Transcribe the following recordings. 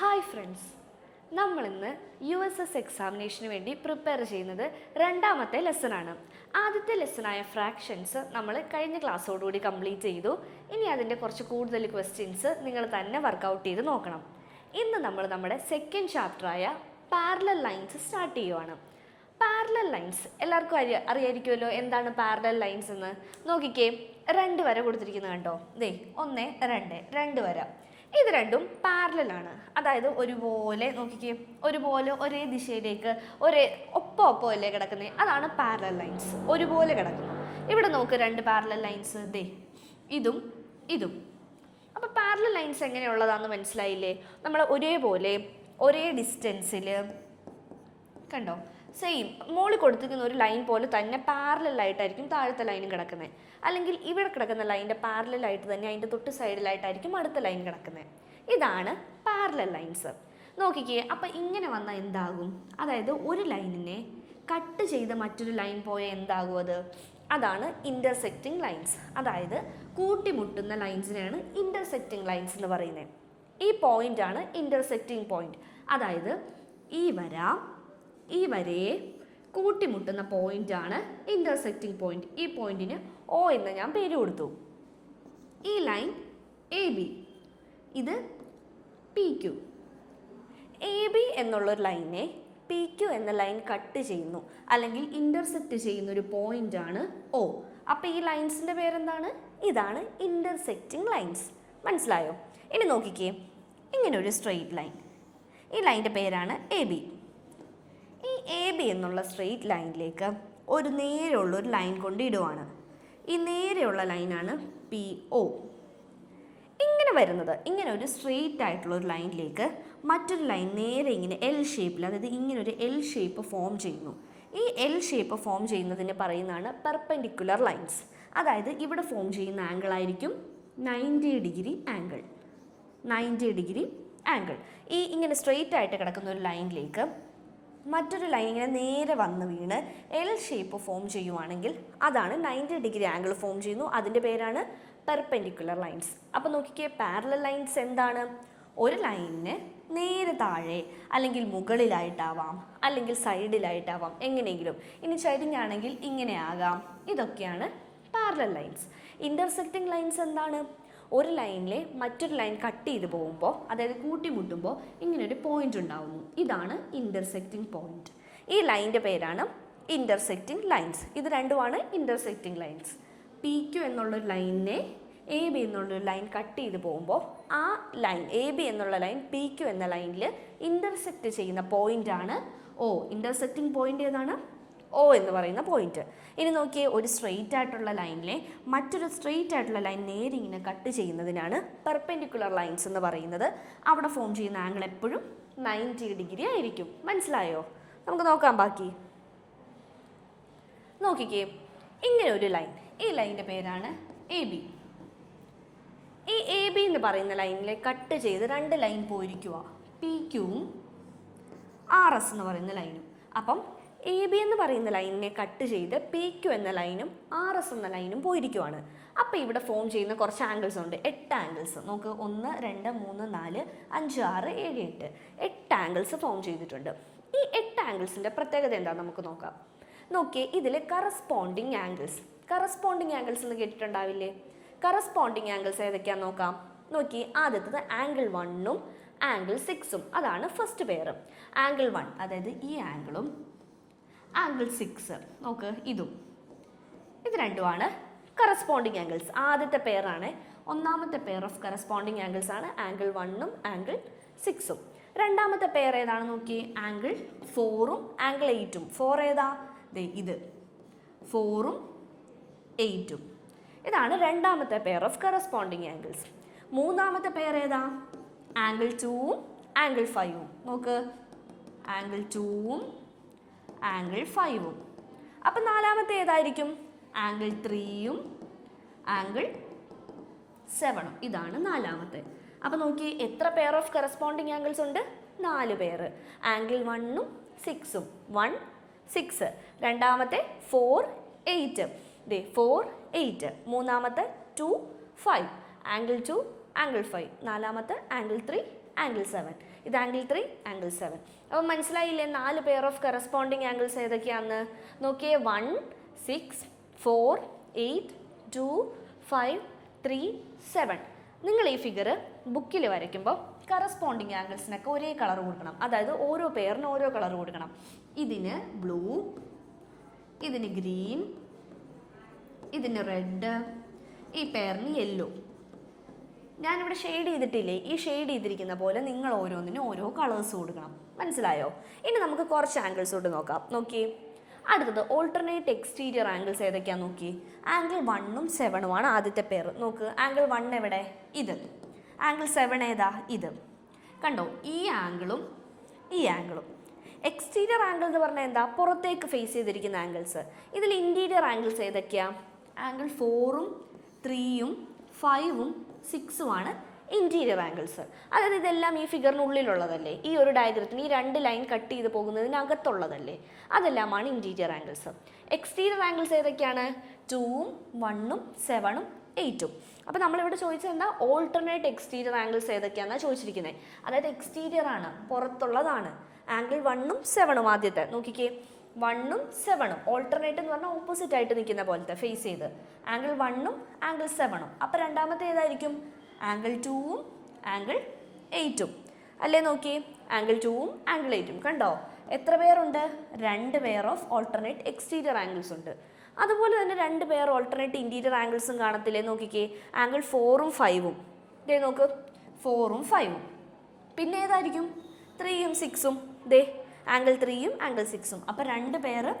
Hi friends. നമ്മളിന്ന് U S S എക്സാമിനേഷന് വേണ്ടി പ്രിപ്പയർ ചെയ്യുന്നത് രണ്ടാമത്തെ ലെസണാണ് ആദ്യത്തെ ലെസണായ ഫ്രാക്ഷൻസ് നമ്മൾ കഴിഞ്ഞ ക്ലാസ്സോടുകൂടി കംപ്ലീറ്റ് ചെയ്തു. ഇനി അതിന്റെ കുറച്ച് കൂടുതൽ ക്വസ്റ്റ്യൻസ് നിങ്ങൾ തന്നെ വർക്കൗട്ട് ചെയ്ത് നോക്കണം. ഇന്ന് നമ്മൾ നമ്മുടെ സെക്കൻഡ് ചാപ്റ്ററായ പാരലൽ ലൈൻസ് സ്റ്റാർട്ട് ചെയ്യുവാണ്. പാരലൽ ലൈൻസ് എല്ലാവർക്കും അറിയ അറിയായിരിക്കുമല്ലോ എന്താണ് പാരലൽ ലൈൻസ് എന്ന്. നോക്കിക്കേ രണ്ട് വര കൊടുത്തിരിക്കുന്നത് കണ്ടോ? ദേ ഒന്ന് രണ്ട് രണ്ട് വര. ഇത് രണ്ടും പാരലാണ് അതായത് ഒരുപോലെ നോക്കിക്കേ ഒരുപോലെ ഒരേ ദിശയിലേക്ക് ഒരേ ഒപ്പം ഒപ്പം അല്ലേ കിടക്കുന്നത് അതാണ് പാരലൽ ലൈൻസ് ഒരുപോലെ കിടക്കുന്നു. ഇവിടെ നോക്ക് രണ്ട് പാരലൽ ലൈൻസ് ദേ ഇതും ഇതും. അപ്പോൾ പാരലൽ ലൈൻസ് എങ്ങനെയുള്ളതാണെന്ന് മനസ്സിലായില്ലേ? നമ്മൾ ഒരേപോലെ ഒരേ ഡിസ്റ്റൻസിൽ കണ്ടോ? സെയിം മോളിൽ കൊടുത്തിരിക്കുന്ന ഒരു ലൈൻ പോലെ തന്നെ പാരലായിട്ടായിരിക്കും താഴത്തെ ലൈനും കിടക്കുന്നത് അല്ലെങ്കിൽ ഇവിടെ കിടക്കുന്ന ലൈന്റെ പാരലായിട്ട് തന്നെ അതിന്റെ തൊട്ട് സൈഡിലായിട്ടായിരിക്കും അടുത്ത ലൈൻ കിടക്കുന്നത് ഇതാണ് പാരലൽ ലൈൻസ് നോക്കിക്കേ അപ്പോൾ ഇങ്ങനെ വന്നാൽ എന്താകും? അതായത് ഒരു ലൈനിനെ കട്ട് ചെയ്ത മറ്റൊരു ലൈൻ പോയ എന്താകും അത്? അതാണ് ഇന്റർസെക്റ്റിംഗ് ലൈൻസ് അതായത് കൂട്ടിമുട്ടുന്ന ലൈൻസിനെയാണ് ഇന്റർസെക്റ്റിംഗ് ലൈൻസ് എന്ന് പറയുന്നത് ഈ പോയിന്റ് ആണ് ഇന്റർസെക്റ്റിംഗ് പോയിന്റ് അതായത് ഈ വര ഈ വരയെ കൂട്ടിമുട്ടുന്ന പോയിന്റ് ആണ് ഇന്റർസെക്റ്റിംഗ് പോയിന്റ് ഈ പോയിന്റിന് ഒ എന്ന് ഞാൻ പേര് കൊടുത്തു. ഈ ലൈൻ എ ബി ഇത് പി ക്യു എ ബി എന്നുള്ളൊരു ലൈനെ പി ക്യു എന്ന ലൈൻ കട്ട് ചെയ്യുന്നു. അല്ലെങ്കിൽ ഇന്റർസെക്റ്റ് ചെയ്യുന്ന ഒരു പോയിന്റ് ആണ് ഒ അപ്പോൾ ഈ ലൈൻസിന്റെ പേരെന്താണ്? ഇതാണ് ഇന്റർസെക്റ്റിംഗ് ലൈൻസ് മനസ്സിലായോ? ഇനി നോക്കിക്കേ. ഇങ്ങനെ ഒരു സ്ട്രെയിറ്റ് ലൈൻ ഈ ലൈന്റെ പേരാണ് എ ബി എ ബി എന്നുള്ള സ്ട്രെയിറ്റ് ലൈനിലേക്ക് ഒരു നേരെയുള്ള ഒരു ലൈൻ കൊണ്ട് ഇടുവാണ് ഈ നേരെയുള്ള ലൈനാണ് പി ഒ ഇങ്ങനെ വരുന്നത്. ഇങ്ങനെ ഒരു സ്ട്രെയിറ്റ് ആയിട്ടുള്ള ഒരു ലൈനിലേക്ക് മറ്റൊരു ലൈൻ നേരെ ഇങ്ങനെ എൽ ഷേപ്പിൽ അതായത് ഇങ്ങനെ ഒരു എൽ ഷേപ്പ് ഫോം ചെയ്യുന്നു. ഈ എൽ ഷേപ്പ് ഫോം ചെയ്യുന്നതിന് പറയുന്നതാണ് പെർപ്പൻഡിക്കുലർ ലൈൻസ് അതായത് ഇവിടെ ഫോം ചെയ്യുന്ന ആംഗിൾ ആയിരിക്കും ninety degree angle ninety degree angle ഈ ഇങ്ങനെ സ്ട്രെയിറ്റ് ആയിട്ട് കിടക്കുന്ന ഒരു ലൈനിലേക്ക് മറ്റൊരു ലൈൻ ഇങ്ങനെ നേരെ വന്ന് വീണ് എൽ ഷേപ്പ് ഫോം ചെയ്യുവാണെങ്കിൽ അതാണ് നയന്റി ഡിഗ്രി ആംഗിൾ ഫോം ചെയ്യുന്നു. അതിന്റെ പേരാണ് പെർപെൻഡിക്കുലർ ലൈൻസ് അപ്പോൾ നോക്കിക്കേ പാരലൽ ലൈൻസ് എന്താണ്? ഒരു ലൈനിന് നേരെ താഴെ അല്ലെങ്കിൽ മുകളിലായിട്ടാവാം അല്ലെങ്കിൽ സൈഡിലായിട്ടാവാം എങ്ങനെയെങ്കിലും. ഇനി ചരിഞ്ഞാണെങ്കിൽ ഇങ്ങനെ ആകാം. ഇതൊക്കെയാണ് പാരലൽ ലൈൻസ് ഇന്റർസെക്റ്റിംഗ് ലൈൻസ് എന്താണ്? ഒരു ലൈനിലെ മറ്റൊരു ലൈൻ കട്ട് ചെയ്ത് പോകുമ്പോൾ അതായത് കൂട്ടിമുട്ടുമ്പോൾ ഇങ്ങനെ ഒരു പോയിന്റ് ഉണ്ടാവുന്നു. ഇതാണ് ഇന്റർസെക്റ്റിംഗ് പോയിന്റ് ഈ ലൈനിന്റെ പേരാണ് ഇന്റർസെക്റ്റിംഗ് ലൈൻസ് ഇത് രണ്ടുമാണ് ഇന്റർസെക്റ്റിംഗ് ലൈൻസ് പി ക്യു എന്നുള്ളൊരു ലൈനിനെ എ ബി എന്നുള്ളൊരു ലൈൻ കട്ട് ചെയ്ത് പോകുമ്പോൾ ആ ലൈൻ എ ബി എന്നുള്ള ലൈൻ പി ക്യു എന്ന ലൈനിൽ ഇന്റർസെക്റ്റ് ചെയ്യുന്ന പോയിന്റ് ആണ്. ഓ ഇന്റർസെക്റ്റിംഗ് പോയിന്റ് ഏതാണ്? ഓ എന്ന് പറയുന്ന പോയിന്റ് ഇനി നോക്കിയേ ഒരു സ്ട്രെയിറ്റ് ആയിട്ടുള്ള ലൈനിലെ മറ്റൊരു സ്ട്രെയിറ്റ് ആയിട്ടുള്ള ലൈൻ നേരെ ഇങ്ങനെ കട്ട് ചെയ്യുന്നതിനാണ് പെർപെൻഡിക്കുലർ ലൈൻസ് എന്ന് പറയുന്നത്. അവിടെ ഫോം ചെയ്യുന്ന ആംഗിൾ എപ്പോഴും നയന്റി ഡിഗ്രി ആയിരിക്കും. മനസ്സിലായോ? നമുക്ക് നോക്കാം ബാക്കി. നോക്കിക്കേ ഇങ്ങനെ ഒരു ലൈൻ ഈ ലൈന്റെ പേരാണ് എ ബി ഈ എ ബി എന്ന് പറയുന്ന ലൈനിലെ കട്ട് ചെയ്ത് രണ്ട് ലൈൻ പോയിരിക്കുക പി ക്യൂവും ആർ എസ് എന്ന് പറയുന്ന ലൈനും അപ്പം എ ബി എന്ന് പറയുന്ന ലൈനിനെ കട്ട് ചെയ്ത് പി ക്യു എന്ന ലൈനും ആർ എസ് എന്ന ലൈനും പോയിരിക്കുവാണ്. അപ്പോൾ ഇവിടെ ഫോം ചെയ്യുന്ന കുറച്ച് ആംഗിൾസ് ഉണ്ട്. എട്ട് ആംഗിൾസ് നമുക്ക് ഒന്ന് രണ്ട് മൂന്ന് നാല് അഞ്ച് ആറ് ഏഴ് എട്ട്. എട്ട് ആംഗിൾസ് ഫോം ചെയ്തിട്ടുണ്ട്. ഈ എട്ട് ആംഗിൾസിന്റെ പ്രത്യേകത എന്താണെന്ന് നമുക്ക് നോക്കാം. നോക്കിയേ ഇതിൽ കറസ്പോണ്ടിങ് ആംഗിൾസ് കറസ്പോണ്ടിങ് ആംഗിൾസ് എന്ന് കേട്ടിട്ടുണ്ടാവില്ലേ? കറസ്പോണ്ടിങ് ആംഗിൾസ് ഏതൊക്കെയാണെന്ന് നോക്കാം? നോക്കി ആദ്യത്തത് ആംഗിൾ വണ്ണും ആംഗിൾ സിക്സും അതാണ് ഫസ്റ്റ് പെയർ ആംഗിൾ വൺ അതായത് ഈ ആംഗിളും ആംഗിൾ സിക്സ് നോക്ക് ഇതും. ഇത് രണ്ടുമാണ്. കറസ്പോണ്ടിങ് ആംഗിൾസ് ആദ്യത്തെ പെയറാണ് ഒന്നാമത്തെ പെയർ ഓഫ് കറസ്പോണ്ടിങ് ആംഗിൾസ് ആണ്. ആംഗിൾ വണ്ണും ആംഗിൾ സിക്സും രണ്ടാമത്തെ പെയർ ഏതാണ് നോക്കി ആംഗിൾ ഫോറും ആംഗിൾ എയ്റ്റും ഫോർ ഏതാ? ദേ ഇത്. ഫോറും എയ്റ്റും ഇതാണ് രണ്ടാമത്തെ പെയർ ഓഫ് കറസ്പോണ്ടിങ് ആംഗിൾസ് മൂന്നാമത്തെ പെയർ ഏതാ? ആംഗിൾ ടൂവും ആംഗിൾ ഫൈവും നോക്ക്. ആംഗിൾ ടൂവും ആംഗിൾ ഫൈവും. അപ്പം നാലാമത്തെ ഏതായിരിക്കും? ആംഗിൾ ത്രീയും ആംഗിൾ സെവനും ഇതാണ് നാലാമത്തെ. അപ്പോൾ നോക്കി എത്ര പെയർ ഓഫ് കറസ്പോണ്ടിങ് ആംഗിൾസ് ഉണ്ട്? നാല് പേർ ആംഗിൾ വണ്ണും സിക്സും. One six. രണ്ടാമത്തെ ഫോർ എയ്റ്റ്. ദേ ഫോർ എയ്റ്റ്. മൂന്നാമത്തെ two five. Angle two angle five. നാലാമത്തെ ആംഗിൾ ത്രീ ആംഗിൾ സെവൻ. ഇത് ആംഗിൾ ത്രീ ആംഗിൾ സെവൻ അപ്പോൾ മനസ്സിലായില്ലേ നാല് പെയർ ഓഫ് കറസ്പോണ്ടിങ് ആംഗിൾസ് ഏതൊക്കെയാണെന്ന് നോക്കിയേ one six four eight two five three seven നിങ്ങൾ ഈ ഫിഗർ ബുക്കിൽ വരയ്ക്കുമ്പോൾ കറസ്പോണ്ടിങ് ആംഗിൾസിനൊക്കെ ഒരേ കളർ കൊടുക്കണം. അതായത് ഓരോ പെയറിന് ഓരോ കളർ കൊടുക്കണം. ഇതിന് ബ്ലൂ ഇതിന് ഗ്രീൻ ഇതിന് റെഡ് ഈ പെയറിന് യെല്ലോ ഞാനിവിടെ ഷെയ്ഡ് ചെയ്തിട്ടില്ലേ? ഈ ഷെയ്ഡ് ചെയ്തിരിക്കുന്ന പോലെ നിങ്ങൾ ഓരോന്നിനും ഓരോ കളേഴ്സ് കൊടുക്കണം. മനസ്സിലായോ? ഇനി നമുക്ക് കുറച്ച് ആംഗിൾസ് കൊണ്ട് നോക്കാം. നോക്കി അടുത്തത് ഓൾട്ടർനേറ്റ് എക്സ്റ്റീരിയർ ആംഗിൾസ് ഏതൊക്കെയാണ് നോക്കി? ആംഗിൾ വണ്ണും ആണ് ആദ്യത്തെ പേർ നോക്ക് ആംഗിൾ വൺ എവിടെ? ഇത്. ആംഗിൾ സെവൻ ഏതാ? ഇത്. കണ്ടോ? ഈ ആംഗിളും ഈ ആംഗിളും എക്സ്റ്റീരിയർ ആംഗിൾ എന്ന് പറഞ്ഞാൽ എന്താ? പുറത്തേക്ക് ഫേസ് ചെയ്തിരിക്കുന്ന ആംഗിൾസ് ഇതിൽ ഇന്റീരിയർ ആംഗിൾസ് ഏതൊക്കെയാണ് ആംഗിൾ ഫോറും ത്രീയും ഫൈവും സിക്സുമാണ് ഇന്റീരിയർ ആംഗിൾസ് അതായത് ഇതെല്ലാം ഈ ഫിഗറിനുള്ളിലുള്ളതല്ലേ ഈ ഒരു ഡയഗ്രത്തിന് ഈ രണ്ട് ലൈൻ കട്ട് ചെയ്ത് പോകുന്നതിനകത്തുള്ളതല്ലേ? അതെല്ലാമാണ് ഇന്റീരിയർ ആംഗിൾസ് എക്സ്റ്റീരിയർ ആംഗിൾസ് ഏതൊക്കെയാണ്? ടൂവും വണ്ണും സെവനും എയ്റ്റും അപ്പോൾ നമ്മളിവിടെ ചോദിച്ചത് എന്താ? ഓൾട്ടർനേറ്റ് എക്സ്റ്റീരിയർ ആംഗിൾസ് ഏതൊക്കെയാണെന്നാണ് ചോദിച്ചിരിക്കുന്നത് അതായത് എക്സ്റ്റീരിയർ ആണ് പുറത്തുള്ളതാണ്. ആംഗിൾ വണ്ണും സെവനും ആദ്യത്തെ. നോക്കിക്കേ. വണ്ണും സെവണും ഓൾട്ടർനേറ്റ് എന്ന് പറഞ്ഞാൽ ഓപ്പോസിറ്റ് ആയിട്ട് നിൽക്കുന്ന പോലത്തെ ഫേസ് ചെയ്ത്. ആംഗിൾ വണ്ണും ആംഗിൾ സെവണും അപ്പോൾ രണ്ടാമത്തെ ഏതായിരിക്കും? ആംഗിൾ ടൂവും ആംഗിൾ എയ്റ്റും അല്ലേ നോക്കി ആംഗിൾ ടൂവും ആംഗിൾ എയ്റ്റും കണ്ടോ? എത്ര പേരുണ്ട് രണ്ട് pair of alternate exterior angles ഉണ്ട്. അതുപോലെ തന്നെ രണ്ട് പേർ ഓൾട്ടർനേറ്റ് ഇന്റീരിയർ ആംഗിൾസും കാണത്തില്ലേ? നോക്കിക്കേ. ആംഗിൾ ഫോറും ഫൈവും ദേ നോക്ക്. ഫോറും ഫൈവും പിന്നെ ഏതായിരിക്കും? ത്രീയും സിക്സും ദേ ആംഗിൾ ത്രീയും ആംഗിൾ സിക്സും. അപ്പോൾ രണ്ട് പേർ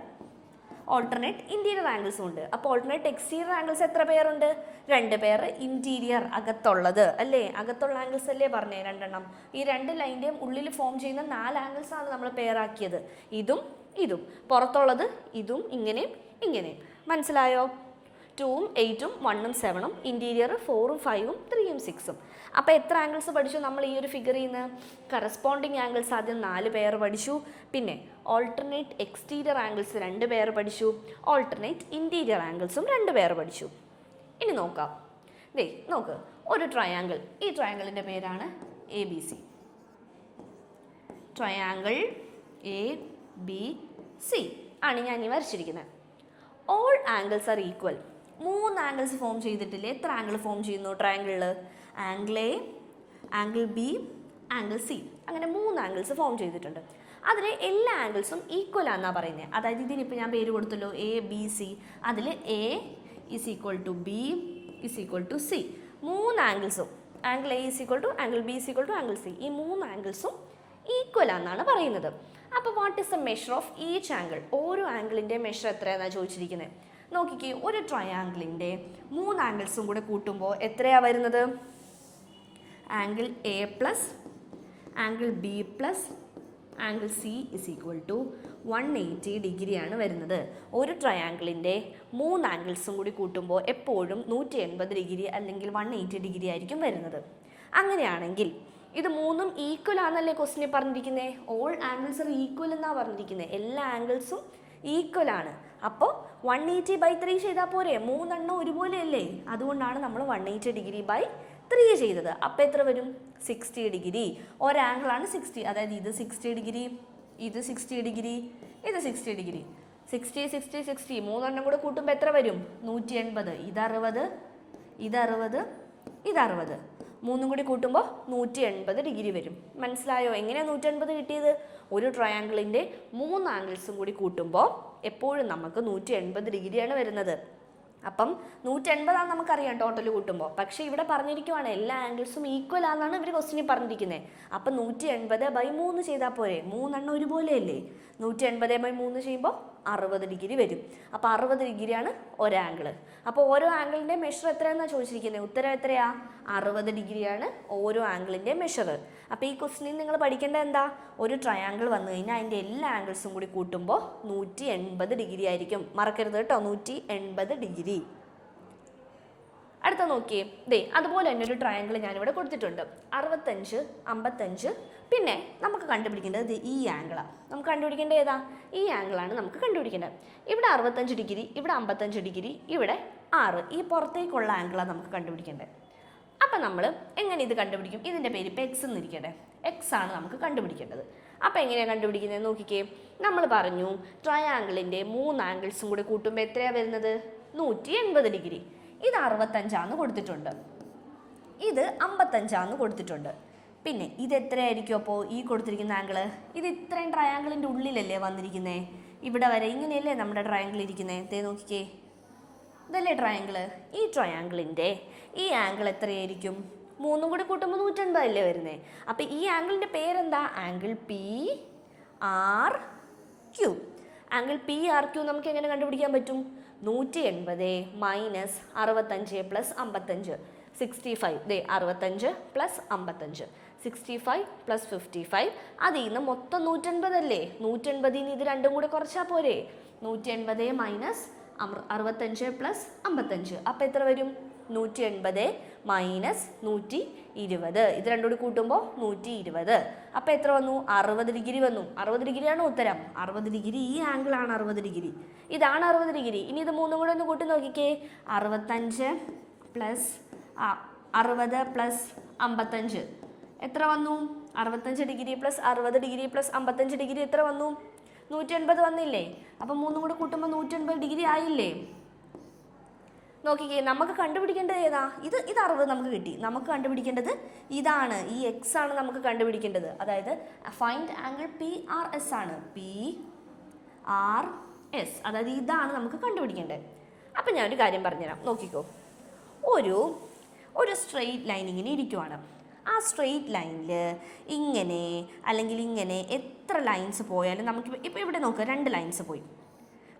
ഓൾട്ടർനേറ്റ് ഇന്റീരിയർ ആംഗിൾസും ഉണ്ട്. അപ്പോൾ ഓൾട്ടർനേറ്റ് എക്സ്റ്റീരിയർ ആംഗിൾസ് എത്ര പേരുണ്ട് രണ്ട് പേർ ഇന്റീരിയർ അകത്തുള്ളത്. അല്ലേ? അകത്തുള്ള ആംഗിൾസ് അല്ലേ പറഞ്ഞേ രണ്ടെണ്ണം. ഈ രണ്ട് ലൈന്റെയും ഉള്ളിൽ ഫോം ചെയ്യുന്ന നാല് ആംഗിൾസ് ആണ് നമ്മൾ പേറാക്കിയത് ഇതും ഇതും. പുറത്തുള്ളത് ഇതും ഇങ്ങനെയും ഇങ്ങനെയും. മനസ്സിലായോ? ടൂവും എയ്റ്റും വണ്ണും സെവനും ഇന്റീരിയർ ഫോറും ഫൈവും ത്രീയും സിക്സും അപ്പോൾ എത്ര ആംഗിൾസ് പഠിച്ചു? നമ്മൾ ഈ ഒരു ഫിഗറിൽ നിന്ന് കറസ്പോണ്ടിങ് ആംഗിൾസ് ആദ്യം നാല് പേർ പഠിച്ചു. പിന്നെ ഓൾട്ടർനേറ്റ് എക്സ്റ്റീരിയർ ആംഗിൾസ് രണ്ട് പേർ പഠിച്ചു. ഓൾട്ടർനേറ്റ് ഇന്റീരിയർ ആംഗിൾസും രണ്ട് പേർ പഠിച്ചു. ഇനി നോക്കാം. ദേ നോക്ക് ഒരു ട്രയാങ്കിൾ ഈ ട്രയാങ്കിളിന്റെ പേരാണ് A B C triangle A B C ആണ് ഞാൻ ഈ വരച്ചിരിക്കുന്നത്. ഓൾ ആംഗിൾസ് ആർ ഈക്വൽ മൂന്ന് ആംഗിൾസ് ഫോം ചെയ്തിട്ടില്ലേ? എത്ര ആംഗിൾ ഫോം ചെയ്യുന്നു ട്രയാങ്കിളിൽ angle A angle B angle C അങ്ങനെ മൂന്ന് ആംഗിൾസ് ഫോം ചെയ്തിട്ടുണ്ട്. അതിൽ എല്ലാ ആംഗിൾസും ഈക്വൽ ആണെന്നാണ് പറയുന്നത് അതായത് ഇതിനിപ്പോൾ ഞാൻ പേര് കൊടുത്തല്ലോ എ ബി സി അതിൽ A is equal to B is equal to C മൂന്ന് ആംഗിൾസും angle A is equal to angle B is equal to angle C ഈ മൂന്ന് ആംഗിൾസും ഈക്വൽ ആണെന്നാണ് പറയുന്നത്. അപ്പോൾ what is the measure of each angle ഓരോ ആംഗിളിന്റെ മെഷർ എത്രയാണെന്നാണ് ചോദിച്ചിരിക്കുന്നത് നോക്കിക്കേ ഒരു ട്രയാങ്കിളിന്റെ മൂന്ന് ആംഗിൾസും കൂടെ കൂട്ടുമ്പോൾ എത്രയാണ് വരുന്നത്? Angle A plus angle B plus angle C is equal to one eighty ഡിഗ്രിയാണ് വരുന്നത്. ഒരു ട്രയാങ്കിളിന്റെ മൂന്ന് ആംഗിൾസും കൂടി കൂട്ടുമ്പോൾ എപ്പോഴും നൂറ്റി എൺപത് ഡിഗ്രി അല്ലെങ്കിൽ വൺ എയ്റ്റി ഡിഗ്രി ആയിരിക്കും വരുന്നത്. അങ്ങനെയാണെങ്കിൽ ഇത് മൂന്നും ഈക്വൽ ആണെന്നല്ലേ ക്വസ്റ്റിനെ പറഞ്ഞിരിക്കുന്നത് ഓൾ ആംഗിൾസ് ആർ ഈക്വൽ എന്നാണ് പറഞ്ഞിരിക്കുന്നത് എല്ലാ ആംഗിൾസും ഈക്വൽ ആണ്. അപ്പോൾ വൺ എയ്റ്റി ബൈ ത്രീ ചെയ്താൽ പോരെ? മൂന്നെണ്ണം ഒരുപോലെയല്ലേ? അതുകൊണ്ടാണ് നമ്മൾ one eighty degree by three ചെയ്തത്. അപ്പോൾ എത്ര വരും? സിക്സ്റ്റി ഡിഗ്രി ഒരാംഗിളാണ് സിക്സ്റ്റി അതായത് ഇത് സിക്സ്റ്റി ഡിഗ്രി ഇത് സിക്സ്റ്റി ഡിഗ്രി ഇത് sixty degree sixty sixty sixty മൂന്നെണ്ണം കൂടെ കൂട്ടുമ്പോൾ എത്ര വരും? നൂറ്റി എൺപത് ഇത് അറുപത് ഇത് അറുപത് ഇത് അറുപത്. മൂന്നും കൂടി കൂട്ടുമ്പോൾ നൂറ്റി എൺപത് ഡിഗ്രി വരും. മനസ്സിലായോ? എങ്ങനെയാണ് നൂറ്റി എൺപത് കിട്ടിയത്? ഒരു ട്രയാങ്കിളിന്റെ മൂന്ന് ആംഗിൾസും കൂടി കൂട്ടുമ്പോൾ എപ്പോഴും നമുക്ക് നൂറ്റി എൺപത് ഡിഗ്രിയാണ് വരുന്നത്. അപ്പം നൂറ്റി എൺപതാണ് നമുക്കറിയാം ടോട്ടൽ കൂട്ടുമ്പോൾ പക്ഷേ ഇവിടെ പറഞ്ഞിരിക്കുവാണ് എല്ലാ ആംഗിൾസും ഈക്വൽ ആണെന്നാണ് ഇവർ ക്വസ്റ്റിനിൽ പറഞ്ഞിരിക്കുന്നത് അപ്പം നൂറ്റി എൺപത് ബൈ മൂന്ന് ചെയ്താൽ പോരെ? മൂന്നെണ്ണം ഒരുപോലെയല്ലേ? നൂറ്റി എൺപത് ബൈ മൂന്ന് ചെയ്യുമ്പോൾ അറുപത് ഡിഗ്രി വരും. അപ്പോൾ അറുപത് ഡിഗ്രിയാണ് ഒരാംഗിൾ അപ്പോൾ ഓരോ ആംഗിളിന്റെ മെഷർ എത്രയാണെന്നാണ് ചോദിച്ചിരിക്കുന്നത് ഉത്തരം എത്രയാ? അറുപത് ഡിഗ്രിയാണ് ഓരോ ആംഗിളിന്റെ മെഷർ അപ്പോൾ ഈ ക്വസ്റ്റിനിൽ നിങ്ങൾ പഠിക്കേണ്ടത് എന്താ? ഒരു ട്രയാങ്കിൾ വന്നു കഴിഞ്ഞാൽ അതിന്റെ എല്ലാ ആംഗിൾസും കൂടി കൂട്ടുമ്പോൾ നൂറ്റി എൺപത് ഡിഗ്രി ആയിരിക്കും. മറക്കരുത് കേട്ടോ. നൂറ്റി എൺപത് ഡിഗ്രി. അടുത്ത നോക്കിയേ ദേ അതുപോലെ തന്നെ ഒരു ട്രയാങ്കിൾ ഞാനിവിടെ കൊടുത്തിട്ടുണ്ട്. അറുപത്തഞ്ച് അമ്പത്തഞ്ച്. പിന്നെ നമുക്ക് കണ്ടുപിടിക്കേണ്ടത് ഈ ആംഗിളാണ് നമുക്ക് കണ്ടുപിടിക്കേണ്ടത് ഏതാ? ഈ ആംഗിളാണ് നമുക്ക് കണ്ടുപിടിക്കേണ്ടത്. ഇവിടെ അറുപത്തഞ്ച് ഡിഗ്രി ഇവിടെ അമ്പത്തഞ്ച് ഡിഗ്രി ഇവിടെ ആറ്. ഈ പുറത്തേക്കുള്ള ആംഗിളാണ് നമുക്ക് കണ്ടുപിടിക്കേണ്ടത്. അപ്പം നമ്മൾ എങ്ങനെ ഇത് കണ്ടുപിടിക്കും? ഇതിന്റെ പേര് ഇപ്പം എക്സ് എന്നിരിക്കട്ടെ. എക്സ് ആണ് നമുക്ക് കണ്ടുപിടിക്കേണ്ടത്. അപ്പോൾ എങ്ങനെയാണ് കണ്ടുപിടിക്കുന്നത് നോക്കിക്കേ. നമ്മൾ പറഞ്ഞു ട്രയാങ്കിളിന്റെ മൂന്ന് ആംഗിൾസും കൂടി കൂട്ടുമ്പോൾ എത്രയാണ് വരുന്നത്? നൂറ്റി എൺപത് ഡിഗ്രി. ഇത് അറുപത്തഞ്ചാന്ന് കൊടുത്തിട്ടുണ്ട്. ഇത് അമ്പത്തഞ്ചാന്ന് കൊടുത്തിട്ടുണ്ട്. പിന്നെ ഇത് എത്രയായിരിക്കും അപ്പോൾ ഈ കൊടുത്തിരിക്കുന്ന ആംഗിൾ ഇത് ഇത്രയും ട്രയാങ്കിളിന്റെ ഉള്ളിലല്ലേ വന്നിരിക്കുന്നേ? ഇവിടെ വരെ ഇങ്ങനെയല്ലേ നമ്മുടെ ട്രയാങ്കിൾ ഇരിക്കുന്നത് ദേ നോക്കിക്കേ. ഇതല്ലേ ട്രയാങ്കിൾ ഈ ട്രയാങ്കിളിന്റെ ഈ ആംഗിൾ എത്രയായിരിക്കും? മൂന്നും കൂടി കൂട്ടുമ്പോൾ നൂറ്റൻപതല്ലേ വരുന്നത് അപ്പോൾ ഈ ആംഗിളിന്റെ പേരെന്താ? Angle P R Q angle P R Q നമുക്ക് എങ്ങനെ കണ്ടുപിടിക്കാൻ പറ്റും? നൂറ്റി എൺപത് മൈനസ് അറുപത്തഞ്ച് പ്ലസ് അമ്പത്തഞ്ച്. സിക്സ്റ്റി ഫൈവ് ദേ അറുപത്തഞ്ച് പ്ലസ് അമ്പത്തഞ്ച്. Sixty five plus fifty five അതിൽ നിന്ന് മൊത്തം നൂറ്റൻപതല്ലേ നൂറ്റൻപതിൽ നിന്ന് ഇത് രണ്ടും കൂടെ കുറച്ചാൽ പോരെ? നൂറ്റി എൺപത് മൈനസ് അറുപത്തഞ്ച് പ്ലസ് അമ്പത്തഞ്ച്. അപ്പം എത്ര വരും? നൂറ്റി എൺപത് മൈനസ് നൂറ്റി ഇരുപത് ഇത് രണ്ടും കൂടി കൂട്ടുമ്പോൾ നൂറ്റി ഇരുപത് അപ്പം എത്ര വന്നു? അറുപത് ഡിഗ്രി വന്നു. അറുപത് ഡിഗ്രിയാണ് ഉത്തരം. അറുപത് ഡിഗ്രി ഈ ആംഗിളാണ് അറുപത് ഡിഗ്രി. ഇതാണ് അറുപത് ഡിഗ്രി. ഇനി ഇത് മൂന്നും കൂടെ ഒന്ന് കൂട്ടി നോക്കിക്കേ. അറുപത്തഞ്ച് പ്ലസ് അറുപത് പ്ലസ് അമ്പത്തഞ്ച്. എത്ര വന്നു? അറുപത്തഞ്ച് ഡിഗ്രി പ്ലസ് അറുപത് ഡിഗ്രി പ്ലസ് അമ്പത്തഞ്ച് ഡിഗ്രി എത്ര വന്നു? നൂറ്റി എൺപത് വന്നില്ലേ? അപ്പം മൂന്നും കൂടെ കൂട്ടുമ്പോൾ നൂറ്റൻപത് ഡിഗ്രി ആയില്ലേ? നോക്കിക്കേ നമുക്ക് കണ്ടുപിടിക്കേണ്ടത് ഏതാ? ഇത് ഇത് അറുപത് നമുക്ക് കിട്ടി. നമുക്ക് കണ്ടുപിടിക്കേണ്ടത് ഇതാണ്. ഈ എക്സ് ആണ് നമുക്ക് കണ്ടുപിടിക്കേണ്ടത്. അതായത് find angle P R S ആണ്. പി ആർ എസ് അതായത് ഇതാണ് നമുക്ക് കണ്ടുപിടിക്കേണ്ടത്. അപ്പം ഞാനൊരു കാര്യം പറഞ്ഞുതരാം. നോക്കിക്കോ. ഒരു ഒരു സ്ട്രെയിറ്റ് ലൈൻ ഇങ്ങനെ ഇരിക്കുവാണ്. ആ സ്ട്രെയിറ്റ് ലൈനിൽ ഇങ്ങനെ അല്ലെങ്കിൽ ഇങ്ങനെ എത്ര ലൈൻസ് പോയാലും നമുക്ക് ഇപ്പോൾ ഇവിടെ നോക്കുക രണ്ട് ലൈൻസ് പോയി.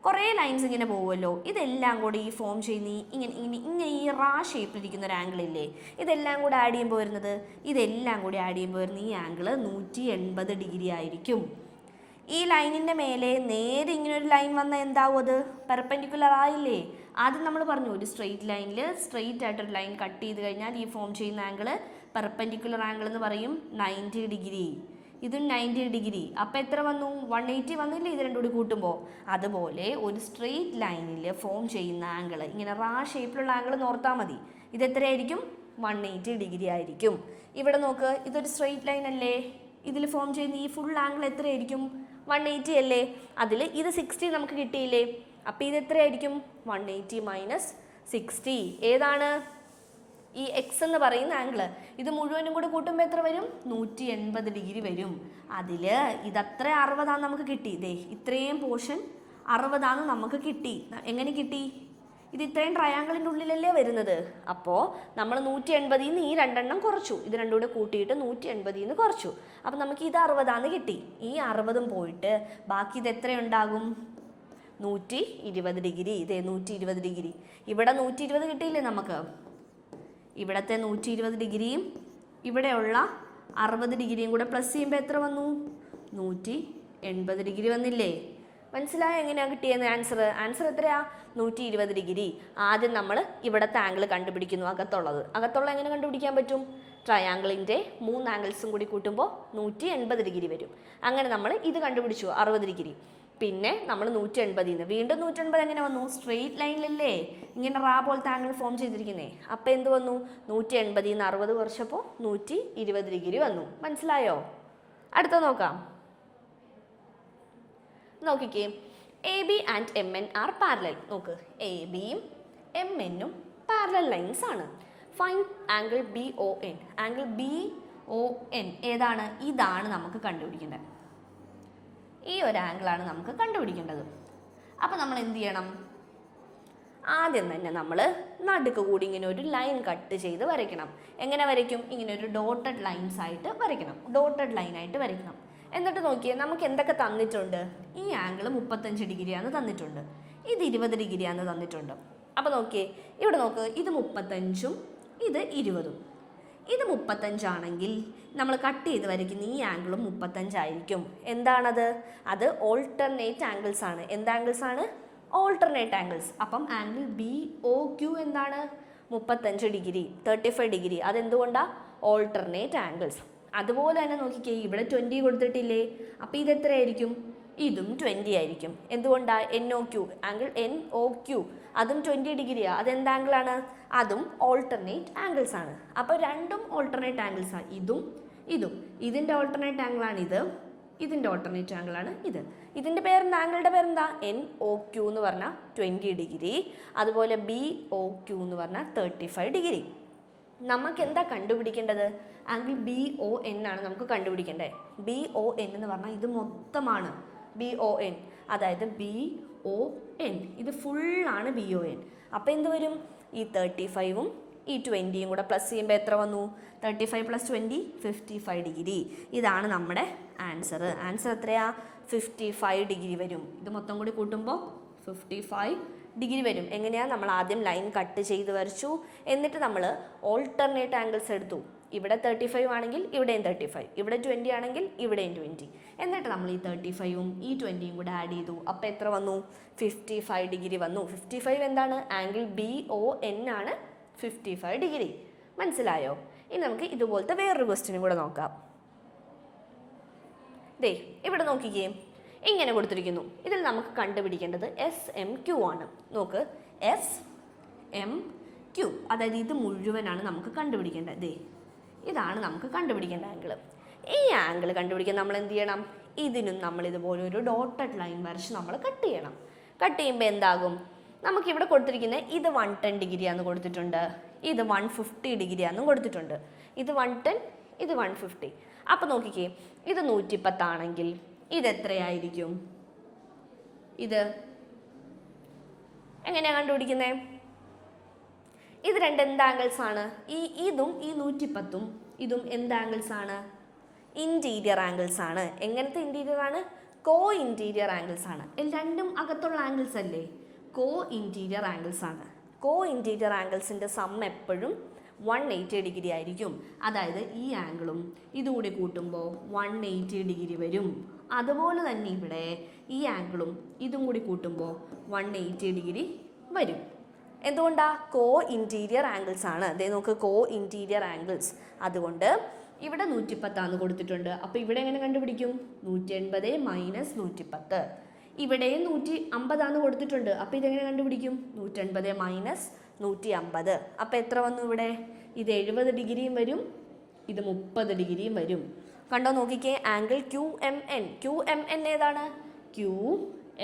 കുറേ ലൈൻസ് ഇങ്ങനെ പോകുമല്ലോ ഇതെല്ലാം കൂടി ഈ ഫോം ചെയ്യുന്ന ഇങ്ങനെ ഇങ്ങനെ ഇങ്ങനെ ഈ റാ ഷേപ്പിലിരിക്കുന്ന ഒരു ആംഗിൾ ഇല്ലേ? ഇതെല്ലാം കൂടി ആഡ് ചെയ്യുമ്പോൾ വരുന്നത്? ഇതെല്ലാം കൂടി ആഡ് ചെയ്യുമ്പോൾ വരുന്ന ഈ ആംഗിൾ നൂറ്റി എൺപത് ഡിഗ്രി ആയിരിക്കും. ഈ ലൈനിന്റെ മേലെ നേരെ ഇങ്ങനെ ഒരു ലൈൻ വന്നാൽ എന്താവും അത്? പെർപെൻഡിക്കുലർ ആയില്ലേ? ആദ്യം നമ്മൾ പറഞ്ഞു ഒരു സ്ട്രെയിറ്റ് ലൈനിൽ സ്ട്രെയിറ്റ് ആയിട്ടൊരു ലൈൻ കട്ട് ചെയ്ത് കഴിഞ്ഞാൽ ഈ ഫോം ചെയ്യുന്ന ആംഗിൾ പെർപെൻഡിക്കുലർ ആംഗിൾ എന്ന് പറയും നയന്റി ഡിഗ്രി ഇതും നയന്റി ഡിഗ്രി അപ്പോൾ എത്ര വന്നു? വൺ എയ്റ്റി വന്നില്ലേ? ഇത് രണ്ടും കൂടി കൂട്ടുമ്പോൾ അതുപോലെ ഒരു സ്ട്രെയിറ്റ് ലൈനിൽ ഫോം ചെയ്യുന്ന ആംഗിൾ ഇങ്ങനെ റാ ഷേപ്പിലുള്ള ആംഗിൾ നോർത്താൽ മതി. ഇത് എത്രയായിരിക്കും? വൺ എയ്റ്റി ഡിഗ്രി ആയിരിക്കും. ഇവിടെ നോക്ക് ഇതൊരു സ്ട്രെയിറ്റ് ലൈൻ അല്ലേ? ഇതിൽ ഫോം ചെയ്യുന്ന ഈ ഫുൾ ആംഗിൾ എത്രയായിരിക്കും? വൺ എയ്റ്റി അല്ലേ? അതിൽ ഇത് സിക്സ്റ്റി നമുക്ക് കിട്ടിയില്ലേ? അപ്പോൾ ഇത് എത്രയായിരിക്കും? വൺ എയ്റ്റി മൈനസ് സിക്സ്റ്റി ഏതാണ്? ഈ എക്സ് എന്ന് പറയുന്ന ആംഗിൾ ഇത് മുഴുവനും കൂടി കൂട്ടുമ്പോൾ എത്ര വരും? നൂറ്റി എൺപത് ഡിഗ്രി വരും. അതിൽ ഇതത്ര അറുപതാണ് നമുക്ക് കിട്ടി. ദേ ഇത്രയും പോർഷൻ അറുപതാണ് നമുക്ക് കിട്ടി. എങ്ങനെ കിട്ടി? ഇത് ഇത്രയും ട്രയാങ്കിളിന്റെ ഉള്ളിലല്ലേ വരുന്നത്? അപ്പോൾ നമ്മൾ നൂറ്റി എൺപതിൽ നിന്ന് ഈ രണ്ടെണ്ണം കുറച്ചു. ഇത് രണ്ടും കൂടെ കൂട്ടിയിട്ട് നൂറ്റി എൺപതിൽ നിന്ന് കുറച്ചു. അപ്പോൾ നമുക്ക് ഇത് അറുപതാന്ന് കിട്ടി. ഈ അറുപതും പോയിട്ട് ബാക്കി ഇത് എത്രയുണ്ടാകും? നൂറ്റി ഇരുപത് ഡിഗ്രി. ഇതേ നൂറ്റി ഇരുപത് ഡിഗ്രി. ഇവിടെ നൂറ്റി ഇരുപത് കിട്ടിയില്ലേ നമുക്ക്? ഇവിടത്തെ നൂറ്റി ഇരുപത് ഡിഗ്രിയും ഇവിടെയുള്ള അറുപത് ഡിഗ്രിയും കൂടെ പ്ലസ് ചെയ്യുമ്പോൾ എത്ര വന്നു? നൂറ്റി എൺപത് ഡിഗ്രി വന്നില്ലേ? മനസ്സിലായോ എങ്ങനെയാണ് കിട്ടിയെന്ന് ആൻസർ ആൻസർ എത്രയാ? നൂറ്റി ഇരുപത് ഡിഗ്രി. ആദ്യം നമ്മൾ ഇവിടുത്തെ ആംഗിൾ കണ്ടുപിടിക്കുന്നു അകത്തുള്ളത്. അകത്തുള്ള എങ്ങനെ കണ്ടുപിടിക്കാൻ പറ്റും? ട്രയാങ്കിളിന്റെ മൂന്ന് ആംഗിൾസും കൂടി കൂട്ടുമ്പോൾ നൂറ്റി എൺപത് ഡിഗ്രി വരും. അങ്ങനെ നമ്മൾ ഇത് കണ്ടുപിടിച്ചു അറുപത് ഡിഗ്രി. പിന്നെ നമ്മൾ നൂറ്റി എൺപതിൽ നിന്ന്. വീണ്ടും നൂറ്റി എൺപത് എങ്ങനെ വന്നു? സ്ട്രെയിറ്റ് ലൈനിലല്ലേ ഇങ്ങനെ റാ പോലത്തെ ആംഗിൾ ഫോം ചെയ്തിരിക്കുന്നേ. അപ്പം എന്ത് വന്നു? നൂറ്റി എൺപതിൽ നിന്ന് അറുപത് കുറച്ചപ്പോൾ നൂറ്റി ഇരുപത് ഡിഗ്രി വന്നു. മനസ്സിലായോ? അടുത്ത നോക്കാം. നോക്കിക്കേ. A B and M N are parallel നോക്ക്. എ ബിയും എം എന്നും പാരലൽ ലൈൻസ് ആണ്. Find angle B O N angle B O N ഏതാണ്? ഇതാണ് നമുക്ക് കണ്ടുപിടിക്കേണ്ടത്. ഈ ഒരു ആംഗിളാണ് നമുക്ക് കണ്ടുപിടിക്കേണ്ടത്. അപ്പോൾ നമ്മൾ എന്ത് ചെയ്യണം? ആദ്യം തന്നെ നമ്മൾ നടുക്ക് കൂടി ഇങ്ങനെ ഒരു ലൈൻ കട്ട് ചെയ്ത് വരയ്ക്കണം. എങ്ങനെ വരയ്ക്കും? ഇങ്ങനെ ഒരു ഡോട്ടഡ് ലൈൻസ് ആയിട്ട് വരയ്ക്കണം. ഡോട്ടഡ് ലൈനായിട്ട് വരയ്ക്കണം. എന്നിട്ട് നോക്കിയേ നമുക്ക് എന്തൊക്കെ തന്നിട്ടുണ്ട്? ഈ ആംഗിൾ മുപ്പത്തഞ്ച് ഡിഗ്രിയാണ് തന്നിട്ടുണ്ട്. ഇത് ഇരുപത് ഡിഗ്രിയാണ് തന്നിട്ടുണ്ട്. അപ്പോൾ നോക്കിയേ ഇവിടെ നോക്ക് ഇത് മുപ്പത്തഞ്ചും ഇത് ഇരുപതും. ഇത് മുപ്പത്തഞ്ചാണെങ്കിൽ നമ്മൾ കട്ട് ചെയ്ത് വരയ്ക്കുന്ന ഈ ആംഗിളും മുപ്പത്തഞ്ചായിരിക്കും എന്താണത്? അത് ഓൾട്ടർനേറ്റ് ആംഗിൾസ് ആണ്. എന്ത് ആംഗിൾസ് ആണ്? ഓൾട്ടർനേറ്റ് ആംഗിൾസ് അപ്പം ആംഗിൾ ബി ഒ ക്യു എന്താണ്? മുപ്പത്തഞ്ച് ഡിഗ്രി തേർട്ടി ഫൈവ് ഡിഗ്രി. അതെന്തുകൊണ്ടാണ് ഓൾട്ടർനേറ്റ് ആംഗിൾസ് അതുപോലെ തന്നെ നോക്കിക്കേ ഇവിടെ ട്വന്റി കൊടുത്തിട്ടില്ലേ? അപ്പോൾ ഇത് എത്രയായിരിക്കും? ഇതും ട്വന്റി ആയിരിക്കും. എന്തുകൊണ്ടാണ് N O Q angle N O Q അതും ട്വന്റി ഡിഗ്രിയാണ് അതെന്ത് ആംഗിളാണ് അതും ഓൾട്ടർനേറ്റ് ആംഗിൾസ് ആണ്. അപ്പോൾ രണ്ടും ഓൾട്ടർനേറ്റ് ആംഗിൾസ് ആണ് ഇതും ഇതും. ഇതിന്റെ ഓൾട്ടർനേറ്റ് ആംഗിളാണ് ഇത്. ഇതിന്റെ ഓൾട്ടർനേറ്റ് ആംഗിളാണ് ഇത്. ഇതിന്റെ പേരെന്താ? ആംഗിളുടെ പേരെന്താ? എൻ ഒ ക്യു എന്ന് പറഞ്ഞാൽ ട്വന്റി ഡിഗ്രി അതുപോലെ ബി ഒ ക്യു എന്ന് പറഞ്ഞാൽ തേർട്ടി ഫൈവ് ഡിഗ്രി നമുക്ക് എന്താ കണ്ടുപിടിക്കേണ്ടത്? ആംഗിൾ ബി ഒ എൻ ആണ് നമുക്ക് കണ്ടുപിടിക്കേണ്ടത് ബി ഒ എൻ എന്ന് പറഞ്ഞാൽ ഇത് മൊത്തമാണ്. ബി ഒ എൻ അതായത് ബി ഒ എൻ ഇത് ഫുള്ളാണ് ബി ഒ എൻ അപ്പോൾ എന്ത് വരും? ഈ തേർട്ടി ഫൈവും ഈ ട്വന്റിയും കൂടെ പ്ലസ് ചെയ്യുമ്പോൾ എത്ര വന്നു? Thirty five plus twenty fifty five degree ഇതാണ് നമ്മുടെ ആൻസർ ആൻസർ എത്രയാ? ഫിഫ്റ്റി ഫൈവ് ഡിഗ്രി വരും. ഇത് മൊത്തം കൂടി കൂട്ടുമ്പോൾ ഫിഫ്റ്റി ഫൈവ് ഡിഗ്രി വരും. എങ്ങനെയാണ് നമ്മൾ ആദ്യം ലൈൻ കട്ട് ചെയ്ത് വരച്ചു. എന്നിട്ട് നമ്മൾ ഓൾട്ടർനേറ്റ് ആംഗിൾസ് എടുത്തു. ഇവിടെ തേർട്ടി ഫൈവ് ആണെങ്കിൽ ഇവിടെയും തേർട്ടി ഫൈവ് ഇവിടെ ട്വന്റി ആണെങ്കിൽ ഇവിടെയും ട്വന്റി എന്നിട്ട് നമ്മൾ ഈ തേർട്ടി ഫൈവും ഈ ട്വന്റിയും കൂടെ ആഡ് ചെയ്തു. അപ്പോൾ എത്ര വന്നു? ഫിഫ്റ്റി ഫൈവ് ഡിഗ്രി വന്നു. ഫിഫ്റ്റി ഫൈവ് എന്താണ്? ആംഗിൾ ബി ഒ എൻ ആണ് ഫിഫ്റ്റി ഫൈവ് ഡിഗ്രി മനസ്സിലായോ? ഇനി നമുക്ക് ഇതുപോലത്തെ വേറൊരു ക്വസ്റ്റ്യനും കൂടെ നോക്കാം. ദേ ഇവിടെ നോക്കിക്കേ. ഇങ്ങനെ കൊടുത്തിരിക്കുന്നു. ഇതിൽ നമുക്ക് കണ്ടുപിടിക്കേണ്ടത് എസ് എം ക്യു ആണ്. നോക്ക്. എസ് എം ക്യു അതായത് ഇത് മുഴുവനാണ് നമുക്ക് കണ്ടുപിടിക്കേണ്ടത്. ദേ ഇതാണ് നമുക്ക് കണ്ടുപിടിക്കേണ്ട ആംഗിൾ ഈ ആംഗിൾ കണ്ടുപിടിക്കാൻ നമ്മൾ എന്ത് ചെയ്യണം? ഇതിനും നമ്മൾ ഇതുപോലെ ഒരു ഡോട്ടഡ് ലൈൻ വരച്ച് നമ്മൾ കട്ട് ചെയ്യണം. കട്ട് ചെയ്യുമ്പോൾ എന്താകും? നമുക്കിവിടെ കൊടുത്തിരിക്കുന്നത് ഇത് വൺ ടെൻ ഡിഗ്രിയാണെന്ന് കൊടുത്തിട്ടുണ്ട്. ഇത് വൺ ഫിഫ്റ്റി ഡിഗ്രി കൊടുത്തിട്ടുണ്ട്. ഇത് വൺ ടെൻ ഇത് വൺ ഫിഫ്റ്റി അപ്പോൾ നോക്കിക്കേ ഇത് നൂറ്റിപ്പത്താണെങ്കിൽ ഇത് എത്രയായിരിക്കും? ഇത് എങ്ങനെയാണ് കണ്ടുപിടിക്കുന്നത് ഇത് രണ്ട് എന്ത് ആംഗിൾസ് ആണ്? ഈ ഇതും ഈ നൂറ്റിപ്പത്തും ഇതും എന്ത് ആംഗിൾസ് ആണ്? ഇന്റീരിയർ ആംഗിൾസ് ആണ്. എങ്ങനത്തെ ഇന്റീരിയർ ആണ്? കോ ഇന്റീരിയർ ആംഗിൾസ് ആണ് രണ്ടും അകത്തുള്ള ആംഗിൾസ് അല്ലേ? കോ ഇന്റീരിയർ ആംഗിൾസ് ആണ്. കോ ഇന്റീരിയർ ആംഗിൾസിന്റെ സം എപ്പോഴും വൺ എയ്റ്റി ഡിഗ്രി ആയിരിക്കും. അതായത് ഈ ആംഗിളും ഇതുകൂടി കൂട്ടുമ്പോൾ വൺ എയ്റ്റി ഡിഗ്രി വരും. അതുപോലെ തന്നെ ഇവിടെ ഈ ആംഗിളും ഇതും കൂടി കൂട്ടുമ്പോൾ വൺ എയ്റ്റി ഡിഗ്രി വരും. എന്തുകൊണ്ടാ? കോ ഇന്റീരിയർ ആംഗിൾസ് ആണ്. അതേ നോക്ക് കോ ഇന്റീരിയർ ആംഗിൾസ് അതുകൊണ്ട് ഇവിടെ നൂറ്റിപ്പത്താന്ന് കൊടുത്തിട്ടുണ്ട്. അപ്പോൾ ഇവിടെ എങ്ങനെ കണ്ടുപിടിക്കും? നൂറ്റി എൺപത് മൈനസ് നൂറ്റിപ്പത്ത്. ഇവിടെയും നൂറ്റി അമ്പതാന്ന് കൊടുത്തിട്ടുണ്ട്. അപ്പോൾ ഇതെങ്ങനെ കണ്ടുപിടിക്കും? നൂറ്റൻപത് മൈനസ് നൂറ്റി അമ്പത് അപ്പോൾ എത്ര വന്നു ഇവിടെ? ഇത് എഴുപത് ഡിഗ്രിയും വരും. ഇത് മുപ്പത് ഡിഗ്രിയും വരും. കണ്ടോ നോക്കിക്കേ. Angle Q M N Q M N ഏതാണ്? ക്യു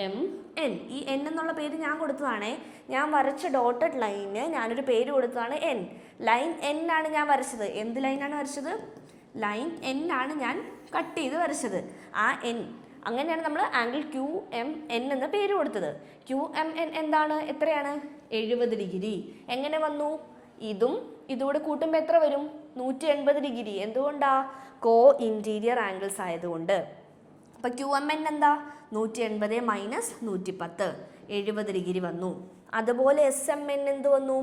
എം എൻ ഈ എൻ എന്നുള്ള പേര് ഞാൻ കൊടുത്തതാണേ. ഞാൻ വരച്ച ഡോട്ടഡ് ലൈനിന് ഞാനൊരു പേര് കൊടുത്തതാണ് എൻ ലൈൻ എൻ ആണ് ഞാൻ വരച്ചത്. എന്ത് ലൈനാണ് വരച്ചത്? ലൈൻ എൻ ആണ് ഞാൻ കട്ട് ചെയ്ത് വരച്ചത്. ആ എൻ അങ്ങനെയാണ് നമ്മൾ ആംഗിൾ ക്യു എം എൻ എന്ന പേര് കൊടുത്തത്. ക്യു എം എൻ എന്താണ്? എത്രയാണ്? എഴുപത് ഡിഗ്രി. എങ്ങനെ വന്നു? ഇതും ഇതുകൂടെ കൂട്ടുമ്പോൾ എത്ര വരും? നൂറ്റി എൺപത് ഡിഗ്രി. എന്തുകൊണ്ടാണ് കോ ഇന്റീരിയർ ആംഗിൾസ് ആയതുകൊണ്ട്. അപ്പോൾ ക്യു എം എൻ എന്താ? നൂറ്റി എൺപത് മൈനസ് നൂറ്റി പത്ത് എഴുപത് ഡിഗ്രി വന്നു. അതുപോലെ എസ് എം എൻ എന്ത് വന്നു?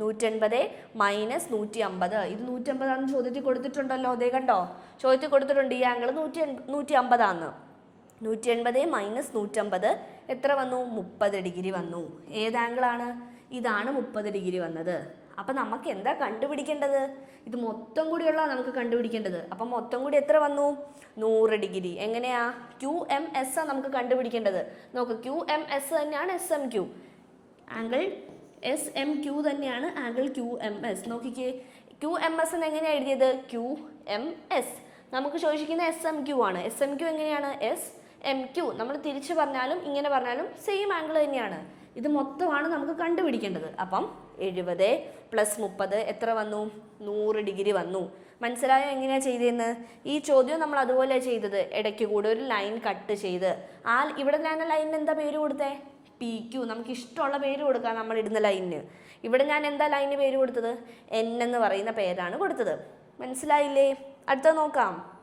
നൂറ്റൻപത് മൈനസ് നൂറ്റി അമ്പത് ഇത് നൂറ്റമ്പതാണെന്ന് ചോദ്യത്തിൽ കൊടുത്തിട്ടുണ്ടല്ലോ അതേ കണ്ടോ? ചോദ്യത്തിൽ കൊടുത്തിട്ടുണ്ട് ഈ ആംഗിൾ നൂറ്റി നൂറ്റി അമ്പതാന്ന് നൂറ്റി എൺപത് മൈനസ് നൂറ്റമ്പത് എത്ര വന്നു? മുപ്പത് ഡിഗ്രി വന്നു. ഏത് ആംഗിളാണ് ഇതാണ് മുപ്പത് ഡിഗ്രി വന്നത്. അപ്പം നമുക്ക് എന്താ കണ്ടുപിടിക്കേണ്ടത്? ഇത് മൊത്തം കൂടിയുള്ള നമുക്ക് കണ്ടുപിടിക്കേണ്ടത്. അപ്പം മൊത്തം കൂടി എത്ര വന്നു? നൂറ് ഡിഗ്രി. എങ്ങനെയാ? ക്യു എം എസ് ആ നമുക്ക് കണ്ടുപിടിക്കേണ്ടത്. നോക്ക് ക്യു എം എസ് തന്നെയാണ് S M Q angle S M Q തന്നെയാണ് ആംഗിൾ ക്യു എം എസ് നോക്കിക്കേ. ക്യു എം എസ് എന്ന് എങ്ങനെയാണ് എഴുതിയത്? ക്യു എം എസ് നമുക്ക് ചോദിച്ചിരിക്കുന്ന എസ് എം ക്യു ആണ്. എസ് എം ക്യു എങ്ങനെയാണ്? എസ് എം ക്യു നമ്മൾ തിരിച്ച് പറഞ്ഞാലും ഇങ്ങനെ പറഞ്ഞാലും സെയിം ആംഗിൾ തന്നെയാണ്. ഇത് മൊത്തമാണ് നമുക്ക് കണ്ടുപിടിക്കേണ്ടത്. അപ്പം എഴുപത് പ്ലസ് മുപ്പത്. എത്ര വന്നു? നൂറ് ഡിഗ്രി വന്നു. മനസ്സിലായോ എങ്ങനെയാണ് ചെയ്തതെന്ന് ഈ ചോദ്യം നമ്മൾ അതുപോലെ ചെയ്തത്. ഇടയ്ക്ക് കൂടെ ഒരു ലൈൻ കട്ട് ചെയ്ത്. ആ ഇവിടെ ഞാൻ ലൈനിന് എന്താ പേര് കൊടുത്തേ? പി ക്യു നമുക്ക് ഇഷ്ടമുള്ള പേര് കൊടുക്കാം നമ്മൾ ഇടുന്ന ലൈനിന് ഇവിടെ ഞാൻ എന്താ ലൈനിന് പേര് കൊടുത്തത്? എൻ എന്ന് പറയുന്ന പേരാണ് കൊടുത്തത്. മനസ്സിലായില്ലേ? അടുത്ത നോക്കാം.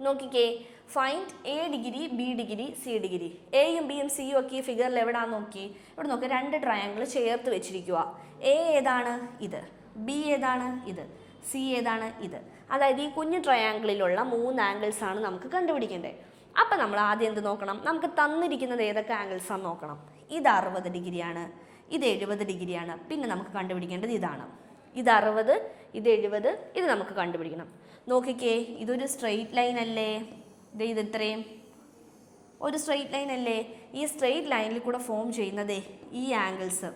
നോക്കിക്കേ. Find A degree B degree C degree എയും ബിയും സിയും ഒക്കെ ഈ ഫിഗറിൽ എവിടാന്ന് നോക്കി? ഇവിടെ നോക്കി രണ്ട് ട്രയാങ്കിൾ ചേർത്ത് വെച്ചിരിക്കുക. എ ഏതാണ്? ഇത്. ബി ഏതാണ്? ഇത്. സി ഏതാണ്? ഇത്. അതായത് ഈ കുഞ്ഞു ട്രയാങ്കിളിലുള്ള മൂന്ന് ആംഗിൾസ് ആണ് നമുക്ക് കണ്ടുപിടിക്കേണ്ടത്. അപ്പം നമ്മൾ ആദ്യം എന്ത് നോക്കണം? നമുക്ക് തന്നിരിക്കുന്നത് ഏതൊക്കെ ആംഗിൾസ് നോക്കണം. ഇത് അറുപത് ഡിഗ്രിയാണ് ഇത് എഴുപത് ഡിഗ്രിയാണ് പിന്നെ നമുക്ക് കണ്ടുപിടിക്കേണ്ടത് ഇതാണ്. ഇത് അറുപത് ഇത് എഴുപത് ഇത് നമുക്ക് കണ്ടുപിടിക്കണം. നോക്കിക്കേ ഇതൊരു സ്ട്രെയിറ്റ് ലൈൻ അല്ലേ? ദേ ഇത് ഇത്രയും ഒരു സ്ട്രെയിറ്റ് ലൈൻ അല്ലേ? ഈ സ്ട്രെയിറ്റ് ലൈനിൽ കൂടെ ഫോം ചെയ്യുന്നതേ ഈ ആംഗിൾസ്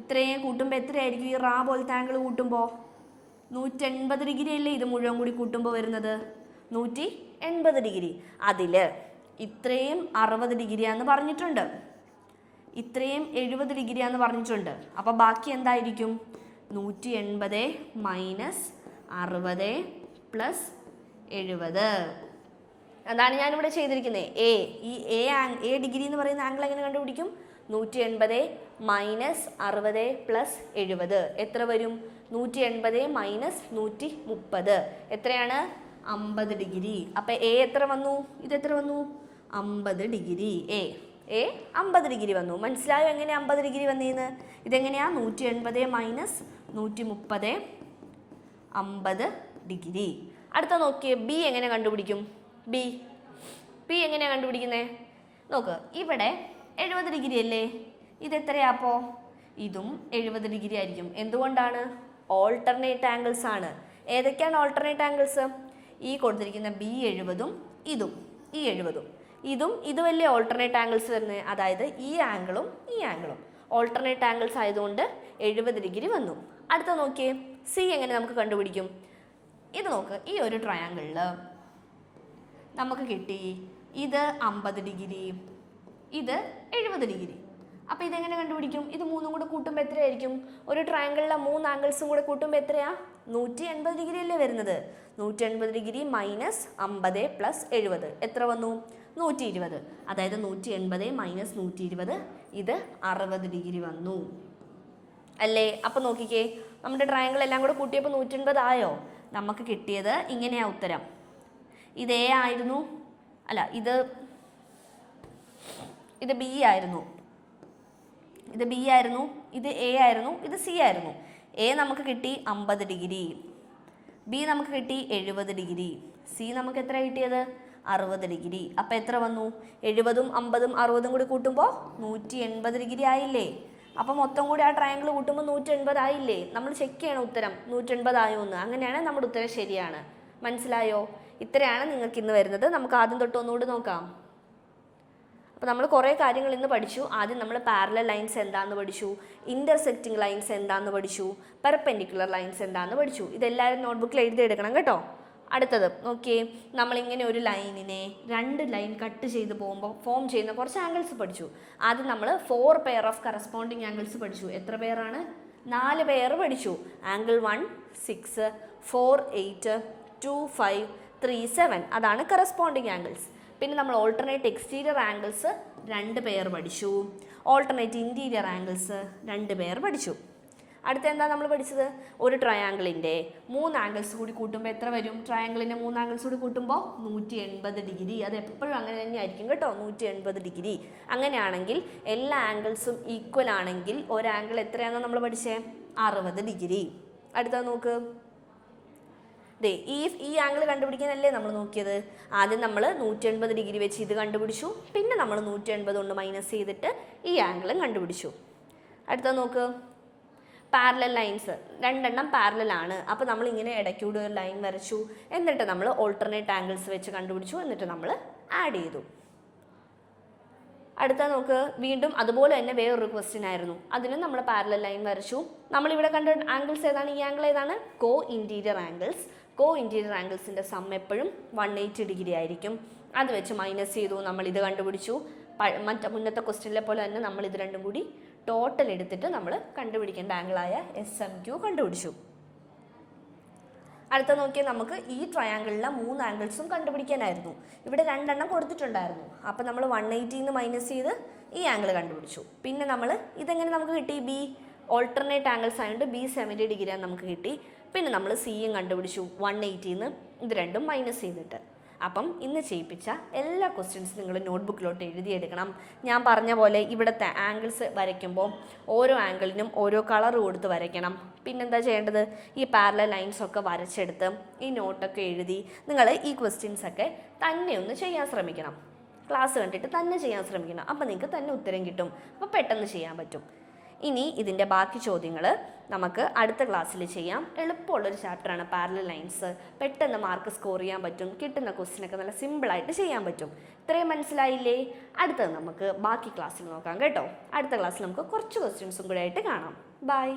ഇത്രയും കൂട്ടുമ്പോൾ എത്രയായിരിക്കും? ഈ റാ പോലത്തെ ആംഗിൾ കൂട്ടുമ്പോൾ നൂറ്റെൺപത് ഡിഗ്രി അല്ലേ ഇത് മുഴുവൻ കൂടി കൂട്ടുമ്പോൾ വരുന്നത്? നൂറ്റി എൺപത് ഡിഗ്രി അതിൽ ഇത്രയും അറുപത് ഡിഗ്രിയാന്ന് പറഞ്ഞിട്ടുണ്ട്. ഇത്രയും എഴുപത് ഡിഗ്രിയാന്ന് പറഞ്ഞിട്ടുണ്ട്. അപ്പോൾ ബാക്കി എന്തായിരിക്കും? നൂറ്റി എൺപത് മൈനസ് അറുപത് പ്ലസ് എഴുപത്. അതാണ് ഞാനിവിടെ ചെയ്തിരിക്കുന്നത് എ ഈ എ ആങ് എ ഡിഗ്രി എന്ന് പറയുന്ന ആംഗിൾ എങ്ങനെ കണ്ടുപിടിക്കും? നൂറ്റി എൺപത് മൈനസ് അറുപത് പ്ലസ് എഴുപത്. എത്ര വരും? നൂറ്റി എൺപത് മൈനസ് നൂറ്റി മുപ്പത് എത്രയാണ്? അമ്പത് ഡിഗ്രി അപ്പം എ എത്ര വന്നു? ഇത് എത്ര വന്നു? അമ്പത് ഡിഗ്രി എ എ അമ്പത് ഡിഗ്രി വന്നു. മനസ്സിലായോ എങ്ങനെ അമ്പത് ഡിഗ്രി വന്നേന്ന്? ഇതെങ്ങനെയാണ് നൂറ്റി എൺപത് മൈനസ് നൂറ്റി മുപ്പത് അമ്പത് ഡിഗ്രി അടുത്ത നോക്കിയേ ബി എങ്ങനെ കണ്ടുപിടിക്കും? ബി പി എങ്ങനെയാണ് കണ്ടുപിടിക്കുന്നത് നോക്ക് ഇവിടെ എഴുപത് ഡിഗ്രി അല്ലേ? ഇത് എത്രയാപ്പോ ഇതും എഴുപത് ഡിഗ്രി ആയിരിക്കും. എന്തുകൊണ്ടാണ്? ഓൾട്ടർനേറ്റ് ആംഗിൾസ് ആണ്. ഏതൊക്കെയാണ് ഓൾട്ടർനേറ്റ് ആംഗിൾസ് ഈ കൊടുത്തിരിക്കുന്ന ബി എഴുപതും ഇതും ഈ എഴുപതും. ഇതും ഇതുമല്ലേ ഓൾട്ടർനേറ്റ് ആംഗിൾസ് വരുന്നത് അതായത് ഈ ആംഗിളും ഈ ആംഗിളും ഓൾട്ടർനേറ്റ് ആംഗിൾസ് ആയതുകൊണ്ട് എഴുപത് ഡിഗ്രി വന്നു. അടുത്ത നോക്കിയേ. സി എങ്ങനെ നമുക്ക് കണ്ടുപിടിക്കും? ഇത് നോക്ക് ഈ ഒരു ട്രയാങ്കിളിൽ നമുക്ക് കിട്ടി. ഇത് അമ്പത് ഡിഗ്രി ഇത് എഴുപത് ഡിഗ്രി. അപ്പോൾ ഇതെങ്ങനെ കണ്ടുപിടിക്കും? ഇത് മൂന്നും കൂടെ കൂട്ടുമ്പോൾ എത്രയായിരിക്കും? ഒരു ട്രയാങ്കിളിലെ മൂന്ന് ആംഗിൾസും കൂടെ കൂട്ടുമ്പോൾ എത്രയാ? നൂറ്റി എൺപത് ഡിഗ്രി അല്ലേ വരുന്നത്? നൂറ്റി എൺപത് ഡിഗ്രി മൈനസ് അമ്പത് പ്ലസ് എഴുപത്. എത്ര വന്നു? നൂറ്റി ഇരുപത് അതായത് നൂറ്റി എൺപത് മൈനസ് നൂറ്റി ഇരുപത് ഇത് അറുപത് ഡിഗ്രി വന്നു. അല്ലേ? അപ്പം നോക്കിക്കേ നമ്മുടെ ട്രയാങ്കിൾ എല്ലാം കൂടെ കൂട്ടിയപ്പോൾ നൂറ്റൻപത് ആയോ? നമുക്ക് കിട്ടിയത് ഇങ്ങനെയാണ് ഉത്തരം. ഇത് എ ആയിരുന്നു. അല്ല ഇത് ഇത് ബി ആയിരുന്നു. ഇത് ബി ആയിരുന്നു ഇത് എ ആയിരുന്നു ഇത് സി ആയിരുന്നു. എ നമുക്ക് കിട്ടി അമ്പത് ഡിഗ്രി. ബി നമുക്ക് കിട്ടി എഴുപത് ഡിഗ്രി. സി നമുക്ക് എത്ര കിട്ടിയത്? അറുപത് ഡിഗ്രി. അപ്പം എത്ര വന്നു? എഴുപതും അമ്പതും അറുപതും കൂടി കൂട്ടുമ്പോൾ നൂറ്റി എൺപത് ഡിഗ്രി ആയില്ലേ? അപ്പം മൊത്തം കൂടി ആ ട്രയാങ്കിൾ കൂട്ടുമ്പോൾ നൂറ്റി എൺപത് ആയില്ലേ? നമ്മൾ ചെക്ക് ചെയ്യണം ഉത്തരം. നൂറ്റി എൺപത് ആയോ എന്ന്. അങ്ങനെയാണ് നമ്മുടെ ഉത്തരം ശരിയാണ്. മനസ്സിലായോ? ഇത്രയാണ് നിങ്ങൾക്ക് ഇന്ന് വരുന്നത്. നമുക്ക് ആദ്യം തൊട്ട് ഒന്നുകൂടി നോക്കാം. അപ്പോൾ നമ്മൾ കുറേ കാര്യങ്ങൾ ഇന്ന് പഠിച്ചു. ആദ്യം നമ്മൾ പാരലൽ ലൈൻസ് എന്താണെന്ന് പഠിച്ചു. ഇന്റർസെക്റ്റിംഗ് ലൈൻസ് എന്താണെന്ന് പഠിച്ചു. പെർപെൻഡിക്കുലർ ലൈൻസ് എന്താണെന്ന് പഠിച്ചു. ഇതെല്ലാവരും നോട്ട്ബുക്കിൽ എഴുതിയെടുക്കണം കേട്ടോ. അടുത്തത് നോക്കിയേ. നമ്മളിങ്ങനെ ഒരു ലൈനിനെ രണ്ട് ലൈൻ കട്ട് ചെയ്ത് പോകുമ്പോൾ ഫോം ചെയ്യുന്ന കുറച്ച് ആംഗിൾസ് പഠിച്ചു. ആദ്യം നമ്മൾ four pair of corresponding angles പഠിച്ചു. എത്ര പേരാണ് നാല് പെയർ പഠിച്ചു. Angle one six four eight two five three seven അതാണ് കറസ്പോണ്ടിങ് ആംഗിൾസ് പിന്നെ നമ്മൾ ഓൾട്ടർനേറ്റ് എക്സ്റ്റീരിയർ ആംഗിൾസ് രണ്ട് പേർ പഠിച്ചു. ഓൾട്ടർനേറ്റ് ഇന്റീരിയർ ആംഗിൾസ് രണ്ട് പേർ പഠിച്ചു. അടുത്ത എന്താ നമ്മൾ പഠിച്ചത്? ഒരു ട്രയാങ്കിളിന്റെ മൂന്ന് ആംഗിൾസ് കൂടി കൂട്ടുമ്പോൾ എത്ര വരും? ട്രയാങ്കിളിന്റെ മൂന്ന് ആംഗിൾസ് കൂടി കൂട്ടുമ്പോൾ നൂറ്റി എൺപത് ഡിഗ്രി. അത് എപ്പോഴും അങ്ങനെ തന്നെ ആയിരിക്കും കേട്ടോ നൂറ്റി എൺപത് ഡിഗ്രി. അങ്ങനെയാണെങ്കിൽ എല്ലാ ആംഗിൾസും ഈക്വൽ ആണെങ്കിൽ ഒരു ആംഗിൾ എത്രയാണെന്ന് നമ്മൾ പഠിച്ചേ? അറുപത് ഡിഗ്രി. അടുത്ത നോക്ക്. ദേ ഈ ഈ ആംഗിൾ കണ്ടുപിടിക്കാനല്ലേ നമ്മൾ നോക്കിയത്. ആദ്യം നമ്മൾ നൂറ്റി എൺപത് ഡിഗ്രി വെച്ച് ഇത് കണ്ടുപിടിച്ചു. പിന്നെ നമ്മൾ നൂറ്റി എൺപത് കൊണ്ട് മൈനസ് ചെയ്തിട്ട് ഈ ആംഗിളും കണ്ടുപിടിച്ചു. അടുത്ത നോക്ക്. പാരലൽ ലൈൻസ് രണ്ടെണ്ണം ആണ്. അപ്പോൾ നമ്മൾ ഇങ്ങനെ ഇടയ്ക്കൂടെ ഒരു ലൈൻ വരച്ചു. എന്നിട്ട് നമ്മൾ ഓൾട്ടർനേറ്റ് ആംഗിൾസ് വെച്ച് കണ്ടുപിടിച്ചു. എന്നിട്ട് നമ്മൾ ആഡ് ചെയ്തു. അടുത്ത നോക്ക്. വീണ്ടും അതുപോലെ തന്നെ വേറൊരു ക്വസ്റ്റ്യൻ ആയിരുന്നു. അതിനും നമ്മൾ പാരലൽ ലൈൻ വരച്ചു. നമ്മളിവിടെ കണ്ട ആംഗിൾസ് ഏതാണ്? ഈ ആംഗിൾ ഏതാണ്? Co interior angles co interior ആംഗിൾസിന്റെ sum എപ്പോഴും വൺ എയ്റ്റി ഡിഗ്രി ആയിരിക്കും. അത് വെച്ച് മൈനസ് ചെയ്തു നമ്മൾ ഇത് കണ്ടുപിടിച്ചു. മറ്റേ മുന്നത്തെ ക്വസ്റ്റ്യനിലെ പോലെ തന്നെ നമ്മൾ ഇത് രണ്ടും കൂടി ടോട്ടൽ എടുത്തിട്ട് നമ്മൾ കണ്ടുപിടിക്കേണ്ട ആംഗിളായ എസ് എം ക്യു കണ്ടുപിടിച്ചു. അടുത്ത നോക്കിയാൽ നമുക്ക് ഈ ട്രയാങ്കിളിലെ മൂന്ന് ആംഗിൾസും കണ്ടുപിടിക്കാനായിരുന്നു. ഇവിടെ രണ്ടെണ്ണം കൊടുത്തിട്ടുണ്ടായിരുന്നു. അപ്പോൾ നമ്മൾ വൺ എയ്റ്റിന്ന് മൈനസ് ചെയ്ത് ഈ ആംഗിൾ കണ്ടുപിടിച്ചു. പിന്നെ നമ്മൾ ഇതെങ്ങനെ നമുക്ക് കിട്ടി ബി ഓൾട്ടർനേറ്റ് ആംഗിൾസ് ആയതുകൊണ്ട് ബി സെവന്റി ആണ് നമുക്ക് കിട്ടി. പിന്നെ നമ്മൾ സിയും കണ്ടുപിടിച്ചു. വൺ എയ്റ്റിന്ന് ഇത് രണ്ടും മൈനസ് ചെയ്തിട്ട്. അപ്പം ഇന്ന് ചെയ്യിപ്പിച്ച എല്ലാ ക്വസ്റ്റ്യൻസും നിങ്ങൾ നോട്ട്ബുക്കിലോട്ട് എഴുതിയെടുക്കണം. ഞാൻ പറഞ്ഞ പോലെ ഇവിടുത്തെ ആംഗിൾസ് വരയ്ക്കുമ്പോൾ ഓരോ ആംഗിളിനും ഓരോ കളർ കൊടുത്ത് വരയ്ക്കണം. പിന്നെന്താ ചെയ്യേണ്ടത്? ഈ പാരലൽ ലൈൻസ് ഒക്കെ വരച്ചെടുത്ത് ഈ നോട്ടൊക്കെ എഴുതി നിങ്ങൾ ഈ ക്വസ്റ്റ്യൻസ് ഒക്കെ തന്നെ ഒന്ന് ചെയ്യാൻ ശ്രമിക്കണം. ക്ലാസ് കണ്ടിട്ട് തന്നെ ചെയ്യാൻ ശ്രമിക്കണം. അപ്പോൾ നിങ്ങൾക്ക് തന്നെ ഉത്തരം കിട്ടും. അപ്പോൾ പെട്ടെന്ന് ചെയ്യാൻ പറ്റും. ഇനി ഇതിന്റെ ബാക്കി ചോദ്യങ്ങൾ നമുക്ക് അടുത്ത ക്ലാസ്സിൽ ചെയ്യാം. എളുപ്പമുള്ളൊരു ചാപ്റ്ററാണ് പാരലൽ ലൈൻസ് പെട്ടെന്ന് മാർക്ക് സ്കോർ ചെയ്യാൻ പറ്റും കിട്ടുന്ന ക്വസ്റ്റിനൊക്കെ നല്ല സിമ്പിളായിട്ട് ചെയ്യാൻ പറ്റും. ഇത്രയും മനസ്സിലായില്ലേ? അടുത്തത് നമുക്ക് ബാക്കി ക്ലാസ്സിൽ നോക്കാം കേട്ടോ. അടുത്ത ക്ലാസ്സിൽ നമുക്ക് കുറച്ച് ക്വസ്റ്റ്യൻസും കൂടെ ആയിട്ട് കാണാം. ബൈ